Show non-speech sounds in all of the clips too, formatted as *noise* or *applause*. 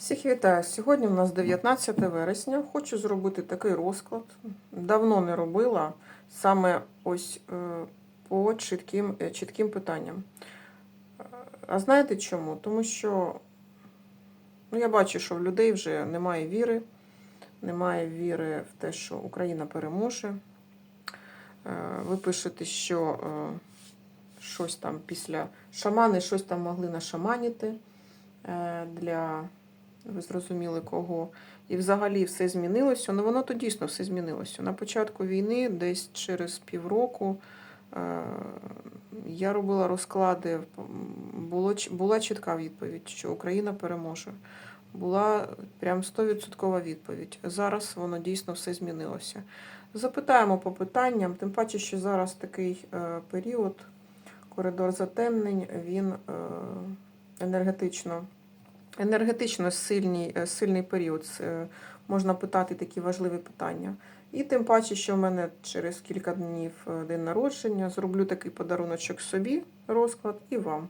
Всіх вітаю. Сьогодні у нас 19 вересня. Хочу зробити такий розклад. Давно не робила саме ось е, по чітким, е, чітким питанням. А знаєте чому? Тому що ну, я бачу, що в людей вже немає віри, немає віри в те, що Україна переможе. Е, Ви пишете, що щось там після шамани, щось там могли нашаманіти для ви зрозуміли кого. І взагалі все змінилося. Ну воно то дійсно все змінилося. На початку війни, десь через півроку, е, я робила розклади, було, була чітка відповідь, що Україна переможе. Була прям 100% відповідь. Зараз воно дійсно все змінилося. Запитаємо по питанням, тим паче, що зараз такий е, період, коридор затемнень, він е, енергетично енергетично сильний, е, сильний період. Можна питати такі важливі питання. І тим паче, що в мене через кілька днів е, день народження, зроблю такий подаруночок собі, розклад, і вам.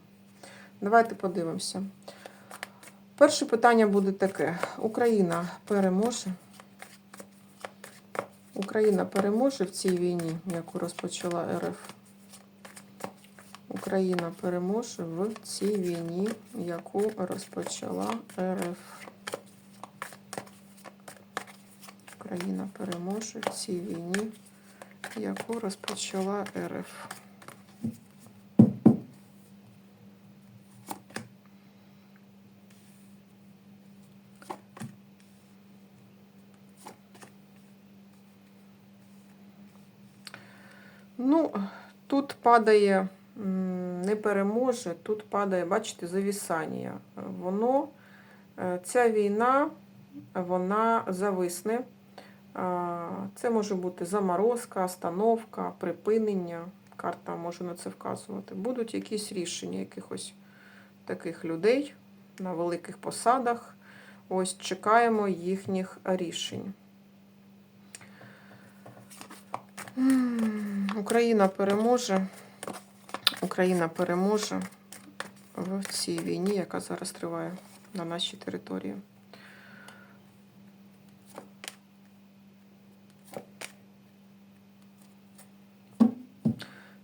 Давайте подивимося. Перше питання буде таке: Україна переможе. Україна переможе в цій війні, яку розпочала РФ. Україна переможе в цій війні, яку розпочала РФ. Україна переможе в цій війні, яку розпочала РФ. Ну, тут падає не переможе, тут падає, бачите, завісання. Воно, е, ця війна, вона зависне. Це може бути заморозка, остановка, припинення. Карта може на це вказувати. Будуть якісь рішення якихось таких людей на великих посадах. Ось чекаємо їхніх рішень. Україна переможе. Україна переможе в цій війні, яка зараз триває на нашій території.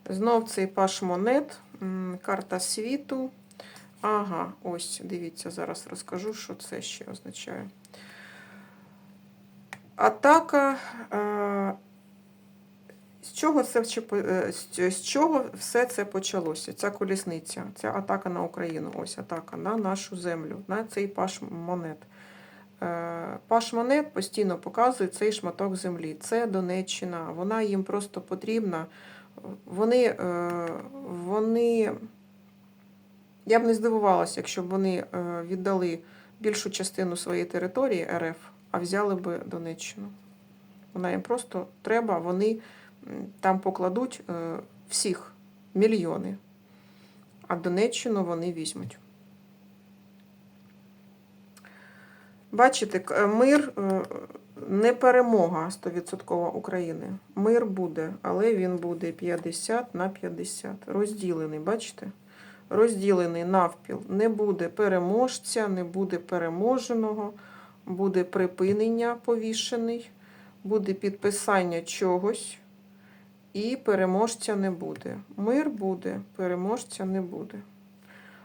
Знов цей паш монет, карта світу. Ага, ось, дивіться, зараз розкажу, що це ще означає. Атака. Чого, це, е, з- чого все це почалося? Ця колісниця, ця атака на Україну, ось атака на нашу землю, на цей паш монет. Е, Паш монет постійно показує цей шматок землі. Це Донеччина, вона їм просто потрібна. Вони, е, вони, я б не здивувалася, якщо б вони віддали більшу частину своєї території РФ, а взяли б Донеччину. Вона їм просто треба, вони там покладуть е, всіх мільйони, а Донеччину вони візьмуть. Бачите, е, мир е, не перемога 100% України. Мир буде, але він буде 50 на 50. Розділений, бачите? Розділений навпіл. Не буде переможця, не буде переможеного, буде припинення повішений, буде підписання чогось, і переможця не буде. Мир буде, переможця не буде.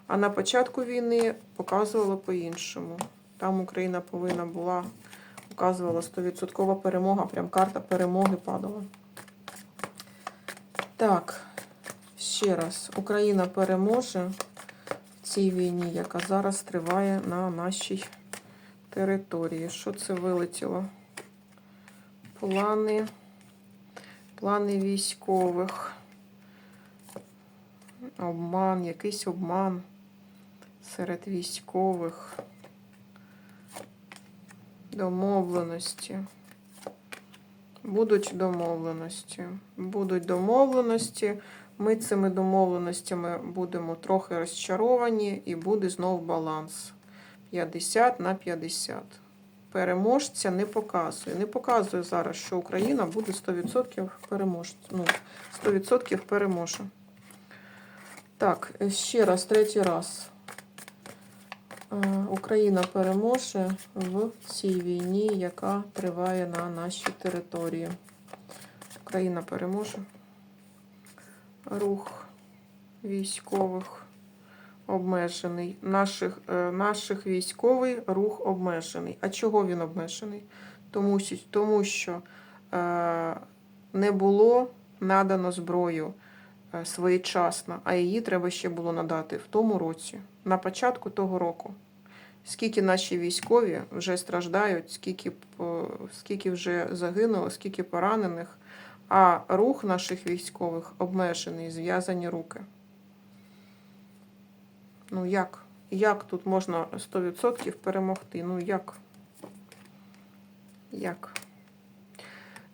А на початку війни показувало по-іншому. Там Україна повинна була, показувала 100% перемога, прям карта перемоги падала. Так, ще раз, Україна переможе в цій війні, яка зараз триває на нашій території. Що це вилетіло? Плани, плани військових. Обман, якийсь обман серед військових. Домовленості. Будуть домовленості. Будуть домовленості. Ми цими домовленостями будемо трохи розчаровані, і буде знов баланс 50 на 50. Переможця не показує. Не показує зараз, що Україна буде 100% перемож... ну, 100% переможе. Так, ще раз, третій раз. Е, Україна переможе в цій війні, яка триває на нашій території. Україна переможе. Рух військових обмежений. Наших, е, наших військовий рух обмежений. А чого він обмежений? Тому, тому що е, не було надано зброю е, своєчасно, а її треба ще було надати в тому році, на початку того року. Скільки наші військові вже страждають, скільки, скільки вже загинуло, скільки поранених, а рух наших військових обмежений, зв'язані руки. Ну як? Як тут можна 100% перемогти? Ну як? Як?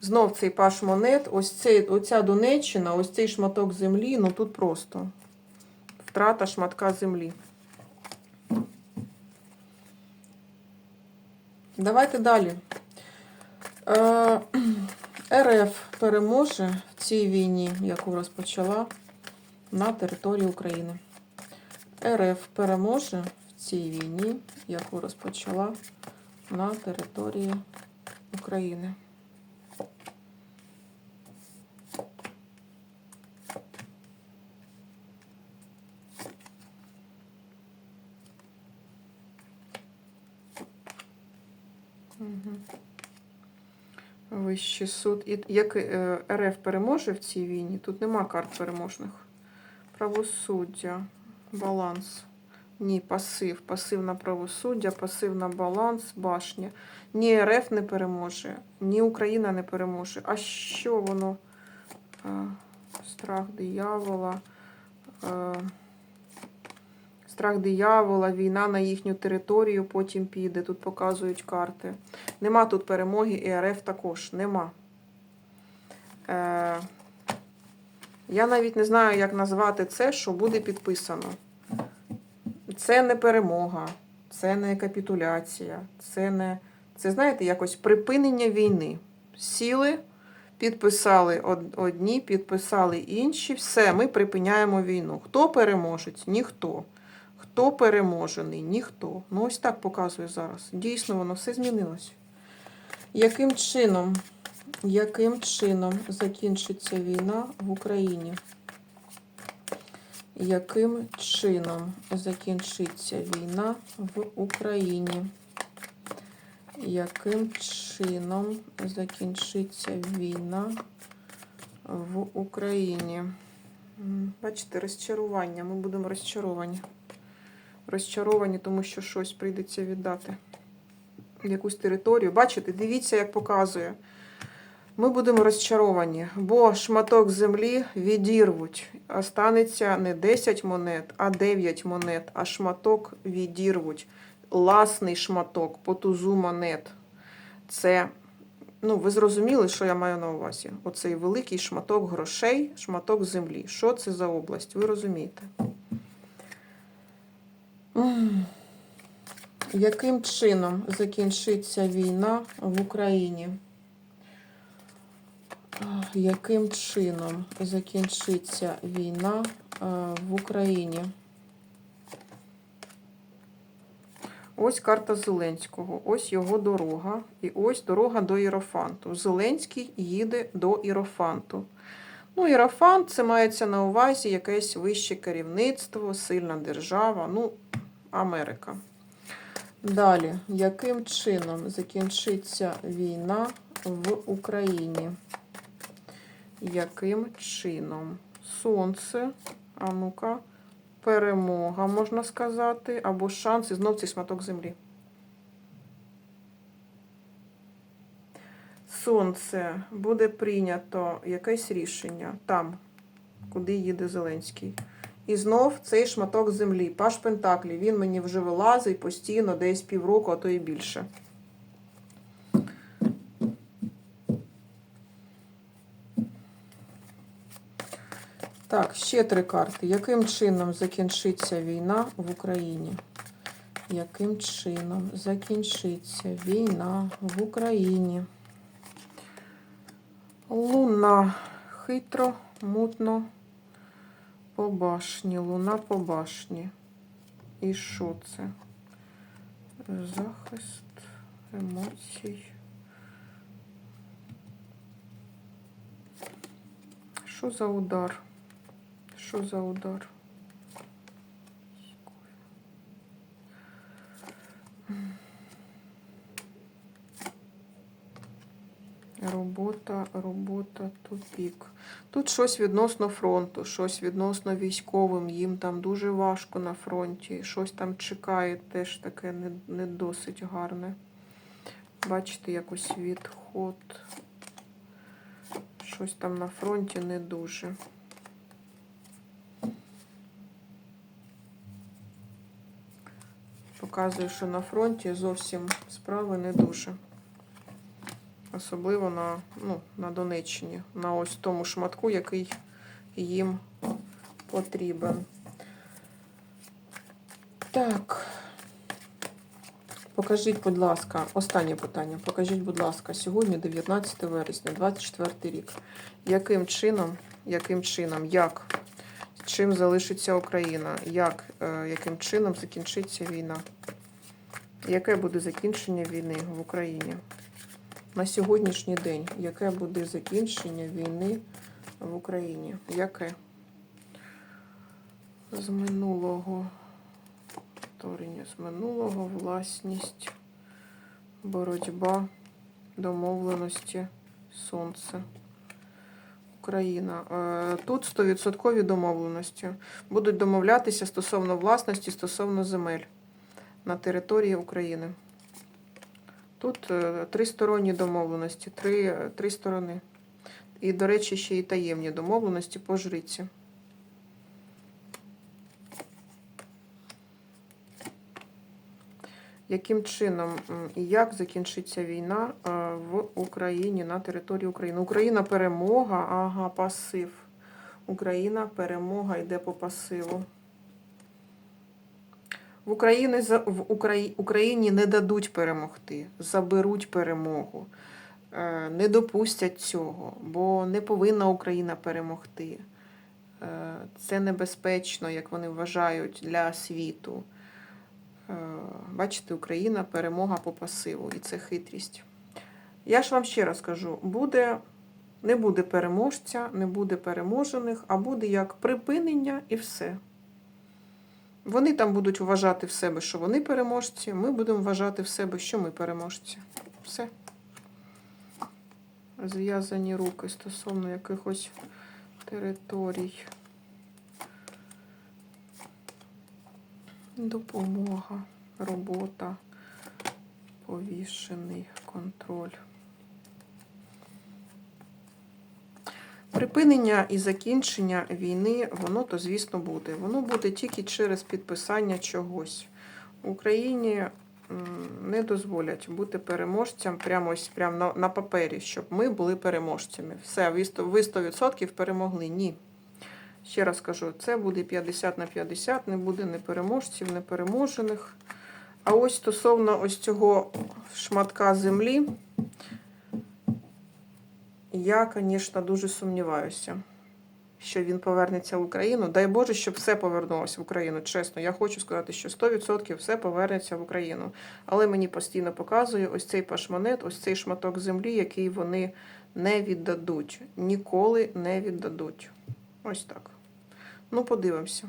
Знов цей паш монет, ось цей, оця Донеччина, ось цей шматок землі, ну тут просто втрата шматка землі. Давайте далі. Е, *clears throat* РФ переможе в цій війні, яку розпочала на території України. РФ переможе в цій війні, яку розпочала на території України. Вищий суд. І як е, РФ переможе в цій війні? Тут нема карт переможних. Правосуддя, баланс. Ні, пасив. Пасив на правосуддя, пасив на баланс, башня. Ні РФ не переможе, ні Україна не переможе. А що воно? Е, Страх диявола. е, Страх диявола, війна на їхню територію потім піде. Тут показують карти. Нема тут перемоги, і РФ також нема. Я навіть не знаю, як назвати це, що буде підписано. Це не перемога, це не капітуляція, це не. Це, знаєте, якось припинення війни. Сіли, підписали одні, підписали інші. Все, ми припиняємо війну. Хто переможець? Ніхто. Хто переможений? Ніхто. Ну, ось так показує зараз. Дійсно, воно все змінилось. Яким чином, яким чином закінчиться війна в Україні? Яким чином закінчиться війна в Україні? Яким чином закінчиться війна в Україні? Бачите, розчарування. Ми будемо розчаровані. Розчаровані, тому що щось прийдеться віддати. Якусь територію. Бачите, дивіться, як показує. Ми будемо розчаровані, бо шматок землі відірвуть. Останеться не 10 монет, а 9 монет, а шматок відірвуть. Ласний шматок по тузу монет. Це, ну, ви зрозуміли, що я маю на увазі? Оцей великий шматок грошей, шматок землі. Що це за область? Ви розумієте? Яким чином закінчиться війна в Україні? Яким чином закінчиться війна е, в Україні? Ось карта Зеленського, ось його дорога, і ось дорога до Ірофанту. Зеленський їде до Ірофанту. Ну, Ірофант це мається на увазі якесь вище керівництво, сильна держава, ну, Америка. Далі, яким чином закінчиться війна в Україні? Яким чином? Сонце, а ну-ка, перемога, можна сказати, або шанс і знов цей шматок землі. Сонце буде прийнято якесь рішення там, куди їде Зеленський. І знов цей шматок землі. Паш Пентаклі. Він мені вже вилазить постійно, десь півроку, а то і більше. Так, ще три карти. Яким чином закінчиться війна в Україні? Яким чином закінчиться війна в Україні? Луна хитро, мутно, по башні, луна по башні. І що це? Захист емоцій. Що за удар? Що за удар? Робота, робота, тупік. Тут щось відносно фронту, щось відносно військовим. Їм там дуже важко на фронті. Щось там чекає, теж таке не, не досить гарне. Бачите, якось відход. Щось там на фронті не дуже. Показує, що на фронті зовсім справи не дуже. Особливо на, ну, на Донеччині, на ось тому шматку, який їм потрібен. Так. Покажіть, будь ласка, останнє питання. Покажіть, будь ласка, сьогодні 19 вересня, 24 рік. Яким чином, яким чином, як, чим залишиться Україна? Як, е, яким чином закінчиться війна? Яке буде закінчення війни в Україні? На сьогоднішній день, яке буде закінчення війни в Україні? Яке? З минулого повторення з минулого, власність, боротьба, домовленості, сонце. Україна. Е, Тут 100% домовленості. Будуть домовлятися стосовно власності, стосовно земель на території України. Тут е, тристоронні домовленості, три, три сторони. І, до речі, ще й таємні домовленості по жриці. Яким чином і як закінчиться війна е, в Україні на території України? Україна перемога, ага, пасив. Україна перемога йде по пасиву. В Україні, в Україні не дадуть перемогти, заберуть перемогу, е, не допустять цього, бо не повинна Україна перемогти. Е, Це небезпечно, як вони вважають, для світу. Е, Бачите, Україна перемога по пасиву, і це хитрість. Я ж вам ще раз кажу: буде, не буде переможця, не буде переможених, а буде як припинення і все. Вони там будуть вважати в себе, що вони переможці, ми будемо вважати в себе, що ми переможці. Все. Зв'язані руки стосовно якихось територій. Допомога, робота, повішений контроль. Припинення і закінчення війни, воно то, звісно, буде. Воно буде тільки через підписання чогось. Україні не дозволять бути переможцям прямо ось прямо на, на папері, щоб ми були переможцями. Все, ви 100% перемогли. Ні. Ще раз кажу, це буде 50 на 50, не буде ні переможців, ні переможених. А ось стосовно ось цього шматка землі, я, звісно, дуже сумніваюся, що він повернеться в Україну. Дай Боже, щоб все повернулося в Україну. Чесно, я хочу сказати, що 100% все повернеться в Україну. Але мені постійно показує ось цей пашманет, ось цей шматок землі, який вони не віддадуть. Ніколи не віддадуть. Ось так. Ну, подивимося.